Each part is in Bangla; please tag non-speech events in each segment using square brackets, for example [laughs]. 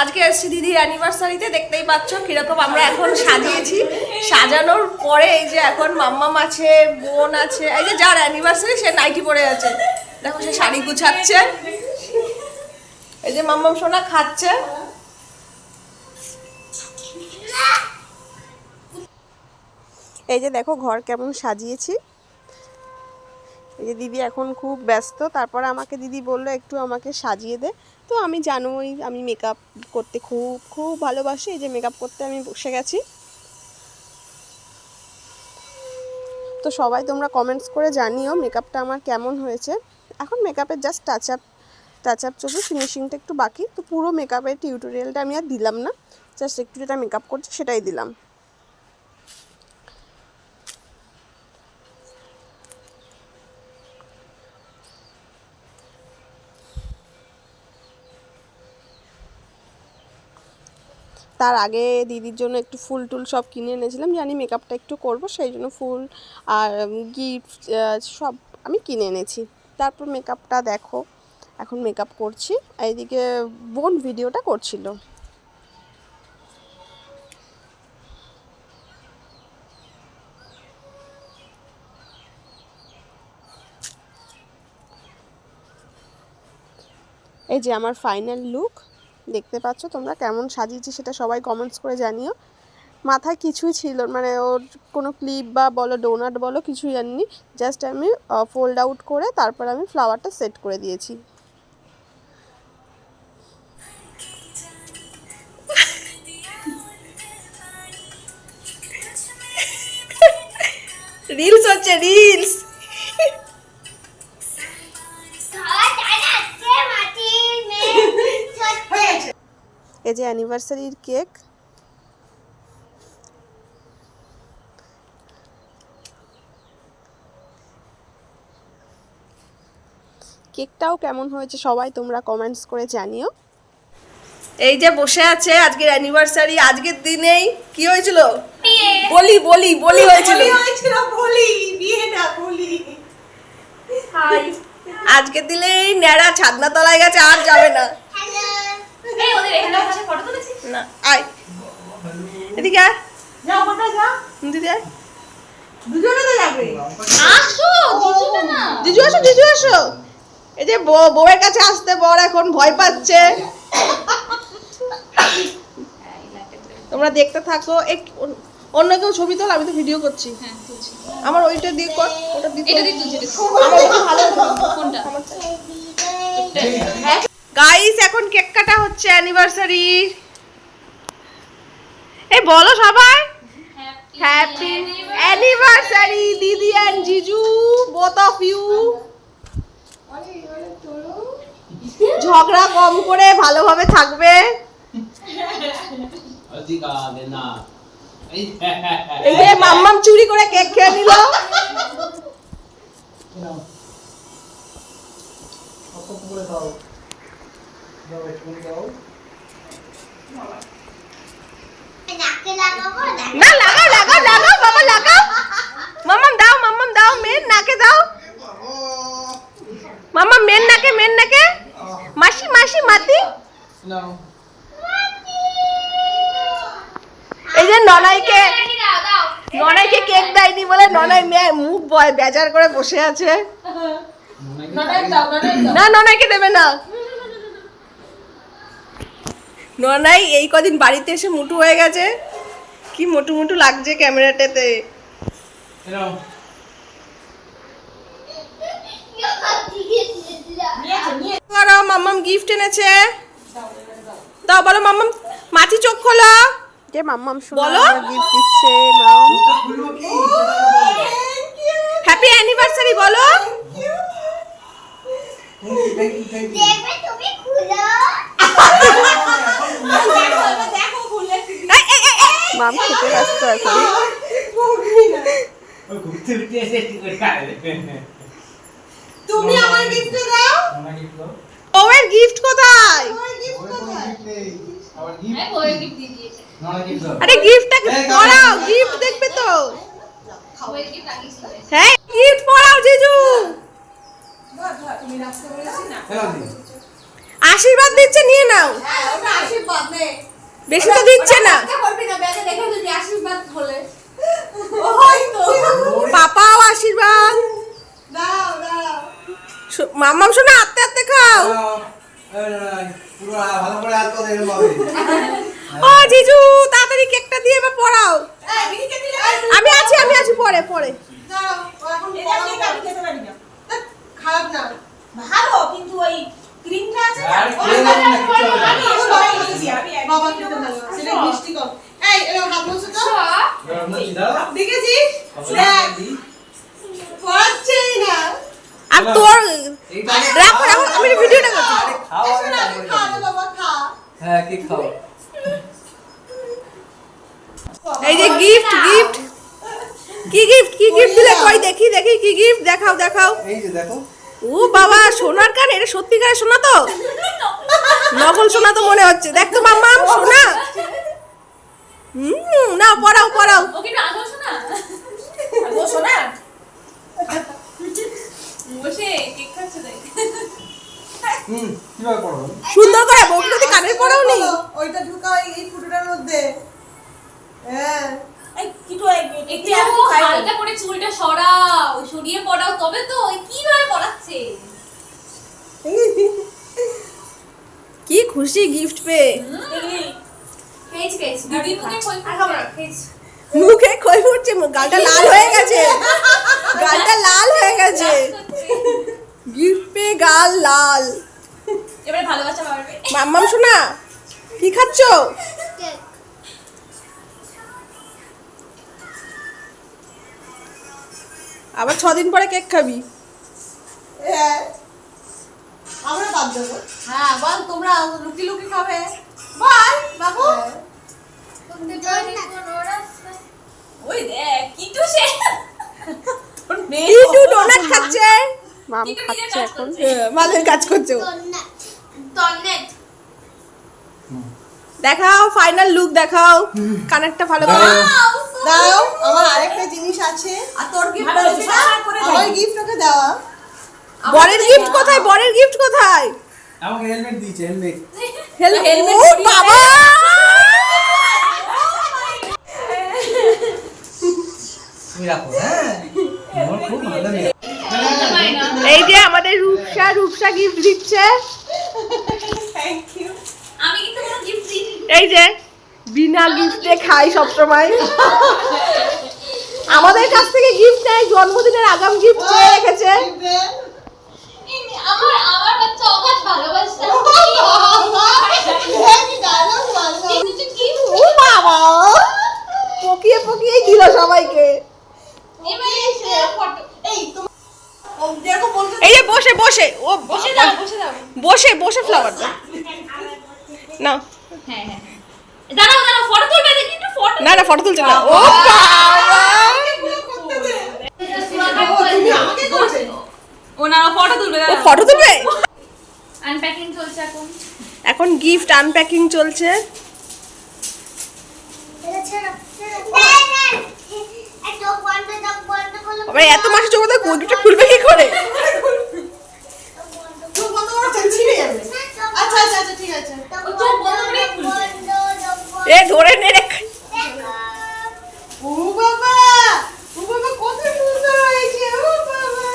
আজকে এসেছি দিদির অ্যানিভার্সারিতে দেখতেই পাচ্ছ কীরকম আমরা এখন সাজিয়েছি। সাজানোর পরে এই যে এখন মাম্মাম আছে, বোন আছে, এই যে যার অ্যানিভার্সারি সে নাইটি পরে আছে। দেখো, সে শাড়ি গুছাচ্ছে। এই যে মাম্মাম সোনা খাচ্ছে। এই যে দেখো, ঘর কেমন সাজিয়েছি। এই যে দিদি এখন খুব ব্যস্ত, তারপরে আমাকে দিদি বলল একটু আমাকে সাজিয়ে দে। তো আমি জানোই আমি মেকআপ করতে খুব খুব ভালোবাসি, এই যে মেকআপ করতে আমি বসে গেছি। তো সবাই তোমরা কমেন্টস করে জানিও মেকআপটা আমার কেমন হয়েছে। এখন মেকআপের just touch up touch up চলছে ফিনিশিংটা একটু বাকি। তো পুরো মেকআপের টিউটোরিয়ালটা আমি আর দিলাম না। জাস্ট একটু যেটা মেকআপ করছি সেটাই দিলাম। তার আগে দিদির জন্য একটু ফুল টুল সব কিনে এনেছিলাম। জানি মেকআপটা একটু করব, সেই জন্য ফুল আর গিফট সব আমি কিনে এনেছি। তারপর মেকআপটা দেখো, এখন মেকআপ করছি। এইদিকে বোন ভিডিওটা করছিল। এই যে আমার ফাইনাল লুক দেখতে পাচ্ছ তোমরা কেমন সাজিয়েছি সেটা সবাই কমেন্টস করে জানিও। মাথায় কিছুই ছিল মানে ওর কোনো ক্লিপ বা বলো ডোনাট বলো কিছুই আনিনি জাস্ট আমি ফোল্ড আউট করে তারপর আমি ফ্লাওয়ারটা সেট করে দিয়েছি। রিলস হচ্ছে রিলস এই যে অ্যানিভার্সারির কেক। কেকটাও কেমন হয়েছে সবাই তোমরা কমেন্টস করে জানিও। এই যে বসে আছে আজকের অ্যানিভার্সারি আজকের দিনেই কি হয়েছিল? বলি বলি বলি হয়েছিল। হয়েছিল বলি বিয়ে না বলি। আজকের দিনেই ন্যাড়া ছাদনা তলায় গেছে আর যাবে না। না আয়। এদিকে আয়। যাও কোথায় যাও দিদি আয়। দুজনে তো যাবে। জিজু আসো জিজু আসো। এই যে বউয়ের কাছে আসতে বর এখন ভয় পাচ্ছে। তোমরা দেখতে থাকো। এক অন্য- কেউ ছবি তোল আমি তো ভিডিও করছি। আমার ওইটা দিয়ে কর ওটা দিয়ে। আমার ভালো কোনটা? গাইস এখন কেক কাটা হচ্ছে অ্যানিভার্সারি এই বলো সবাই। হ্যাপি অ্যানিভার্সারি দিদি অ্যান্ড জিজু বোথ অফ ইউ ঝগড়া কম করে ভালোভাবে থাকবে। এই যে মাম্মাম চুরি করে কেক খেয়ে নিল। না লাগাও লাগাও লাগাও বাবা লাগাও মাম্মাম দাও মাম্মাম দাও মেন নাকে দাও। মাম্মাম মেন নাকে মেন নাকে। মাসি মাসি মাতি। এই যে ননাইকে ননাইকে কেক দেয়নি বলে ননাই মে- মুখ বয় বেজার করে বসে আছে। না ননাইকে দেবে না। ননাই এই কদিন বাড়িতে এসে মুটু হয়ে গেছে। কি মোটু মোটু লাগছে ক্যামেরাটাতে। মাম্মাম গিফট এনেছে। দাও বলো মাম্মাম মাটি চোখ খোলা। যে মাম্মাম বলো। গিফট দিচ্ছে মাম হ্যাপি অ্যানিভার্সারি বলো দেখো খুলে এই, এই, এই, এই। মাম খেতে ব্যস্ত এখন তুমি আমার গিফট দাও। ওয়ের গিফট কোথায়? আমার গিফট কোথায়? হ্যাঁ। আরে গিফটটাকে পড়াও গিফট দেখবে তো। হ্যাঁ গিফট পড়াও জিজু। ধর, ধর, তুমি রাখতে বলেছি না। আশীর্বাদ দিচ্ছে নিয়ে নাও। হ্যাঁ ওটা আশীর্বাদ নে। বেশি তো দিচ্ছে না। পাপাও আশীর্বাদ। মাম্মাম শোনা আত্তে আত্তে খাও। পুরো ভালো করে হাত কথা এরকম হবে ও জিজু তাড়াতাড়ি কেকটা দিয়ে এবার পড়াও। আমি আছি আমি আছি পরে পরে। খারাপ না। ভালো কিন্তু ওই ক্রিমটা আছে বাবা খেতে ভালো সেটা মিষ্টি কম। এই এরকম হাত বসে তো দেখেছিস? দেখ। পড়াচ্ছেই না। আর তোর রাখো রাখো আমি ভিডিওটা করছি। আরে খাও বাবা খা হ্যাঁ কি খাও? এই যে গিফট গিফট কি গিফট কি গিফট দিলে? কই দেখি দেখি কি গিফট দেখাও দেখাও। এই যে দেখো ও বাবা সোনার কান এটা সত্যিকারের সোনা তো? নকল সোনা তো মনে হচ্ছে। দেখ তো মাম্মাম সোনা। হুম না পড়াও পড়াও হুম সুন্দর করে বউকে যদি কানের পড়াও নেই। ওইটা ঢুকাও এই- এই ফুটোটার মধ্যে। হ্যাঁ। একটু একটু হালকা করে চুলটা সরাও সরিয়ে পড়াও তবে তো কীভাবে পড়াচ্ছে? [laughs] কি খুশি গিফট পেয়ে। দিদি মুখে খই ফুটছে। গালটা লাল হয়ে গেছে। [laughs] গালটা লাল হয়ে গেছে। গিফট পেয়ে গাল লাল। এবারে ভালোবাসা মাম্মাম শোনা। কি খাচ্ছ? আবার ছদিন পরে কেক খাবি। হ্যাঁ। আমরা বাদ দেবো। হ্যাঁ বল তোমরা লুকি লুকি খাবে। বল বাবু। ওই দেখ কিটু সে। ইটু ডোনাট খাচ্ছে? মাম খাচ্ছে এখন। করছে। কাজ করছে। দেখাও ফাইনাল লুক দেখাও। কানেরটা ভালো করে। দাও আমার আরেকটা জিনিস আছে। গিফট। আমার গিফট ওকে দেওয়া বরের গিফট কোথায়? বরের গিফট কোথায়? আমাকে হেলমেট দিয়েছে হেলমেট হেলমেট ও বাবা! হ্যাঁ? এই যে আমাদের রূপসা রূপসা গিফট দিচ্ছে। থ্যাংক ইউ আমি কিন্তু কোনো গিফট দিইনি। এই যে বিনা গিফটে খাই সব সময় আমাদের কাছ থেকে গিফট নেয় জন্মদিনের আগাম গিফট চেয়ে রেখেছে। আমার আমার বাচ্চা অগাধ ভালোবাসা। ও বাবা পকিয়ে পকিয়ে দিল সবাইকে। ফটো এই তোমার ও যেরকম বলছো এই যে বসে বসে। ও বসে দাও বসে দাও। বসে বসে ফ্লাওয়ার দাও হ্যাঁ হ্যাঁ। দাঁড়াও দাঁড়াও ফটো তুলবে দেখি। না না ফটো তুলছে না। ও ফটো তুলবে ও ফটো তুলবে? আনপ্যাকিং চলছে এখন। গিফট আনপ্যাকিং চলছে। এত মাসে চোখ গিফটটা খুলবে কি করে? যাবে। আচ্ছা আচ্ছা আচ্ছা ঠিক আছে। এ ধরে নে রেখে ও বাবা ও বাবা কত সুন্দর হয়েছে ও বাবা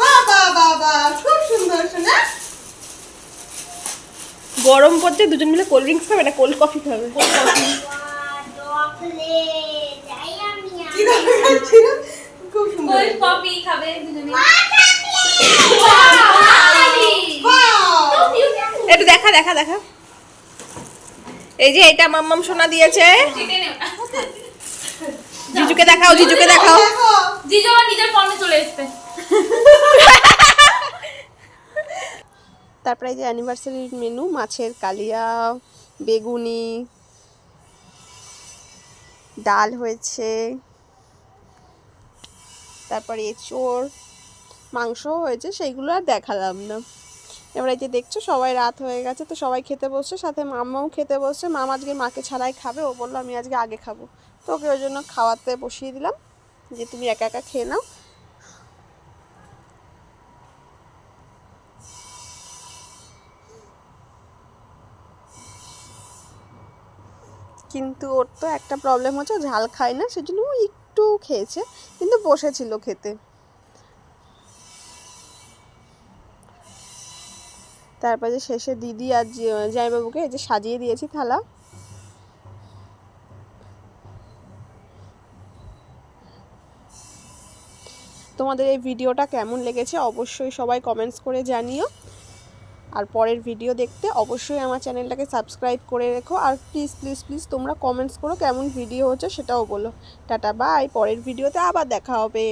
বাবা বাবা খুব সুন্দর শোনা গরম পড়ছে দুজন মিলে কোল্ড ড্রিঙ্কস খাবে না কোল্ড কফি খাবে? কোল্ড কফি খাবে দুজনে। একটু দেখা দেখা দেখা। এই যে এটা মাম্মাম সোনা দিয়েছে। জিজুকে দেখাও জিজুকে দেখাও। জিজু আমার নিজের ফর্মে চলে এসছে। তারপরে এই যে অ্যানিভার্সারির মেনু মাছের কালিয়া, বেগুনি, ডাল হয়েছে, তারপরে এঁচোড়, মাংসও হয়েছে, সেইগুলো আর দেখালাম না। এবার এই যে দেখছ, সবাই রাত হয়ে গেছে, তো সবাই খেতে বসছে, সাথে মামাও খেতে বসছে। মাম আজকে মাকে ছাড়াই খাবে, ও বলল, আমি আজকে আগে খাব। তো ওকে ওই জন্য খাওয়াতে বসিয়ে দিলাম, যে তুমি একা একা খেয়ে নাও। কিন্তু ওর তো একটা প্রবলেম হচ্ছে ঝাল খায় না, সেজন্য ও একটু খেয়েছে, কিন্তু বসেছিল খেতে। তারপরে যে শেষে দিদি আর জি- জামাইবাবুকে এই যে সাজিয়ে দিয়েছি থালা। তোমাদের এই ভিডিওটা কেমন লেগেছে অবশ্যই সবাই কমেন্টস করে জানিও। আর পরের ভিডিও দেখতে অবশ্যই আমার চ্যানেলটাকে সাবস্ক্রাইব করে রেখো। আর প্লিজ প্লিজ প্লিজ তোমরা কমেন্টস করো কেমন ভিডিও হচ্ছে সেটাও বলো। টাটা বাই পরের ভিডিওতে আবার দেখা হবে।